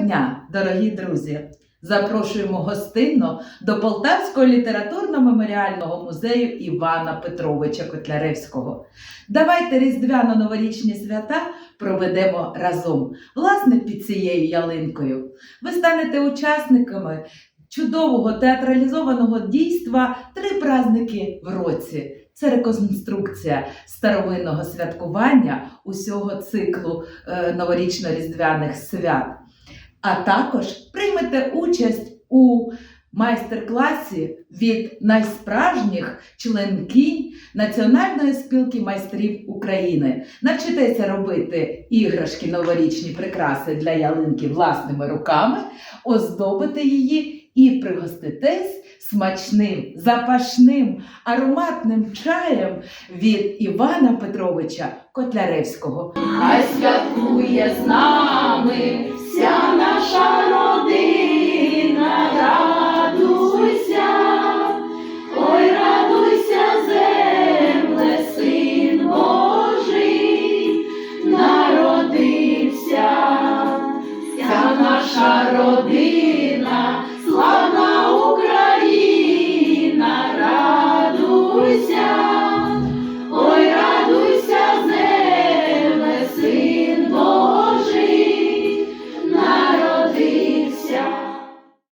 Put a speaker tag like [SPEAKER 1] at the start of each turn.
[SPEAKER 1] дня, дорогі друзі! Запрошуємо гостинно до Полтавського літературно-меморіального музею Івана Петровича Котляревського. Давайте різдвяно-новорічні свята проведемо разом, власне, під цією ялинкою. Ви станете учасниками чудового театралізованого дійства Три праздники в році. Це реконструкція старовинного святкування усього циклу е, новорічно-різдвяних свят. А також приймете участь у майстер-класі від найсправжніх членкинь Національної спілки майстрів України. Навчитеся робити іграшки новорічні прикраси для ялинки власними руками, оздобити її і пригоститесь смачним, запашним, ароматним чаєм від Івана Петровича Котляревського.
[SPEAKER 2] Хай святкує з нами наша родина, славна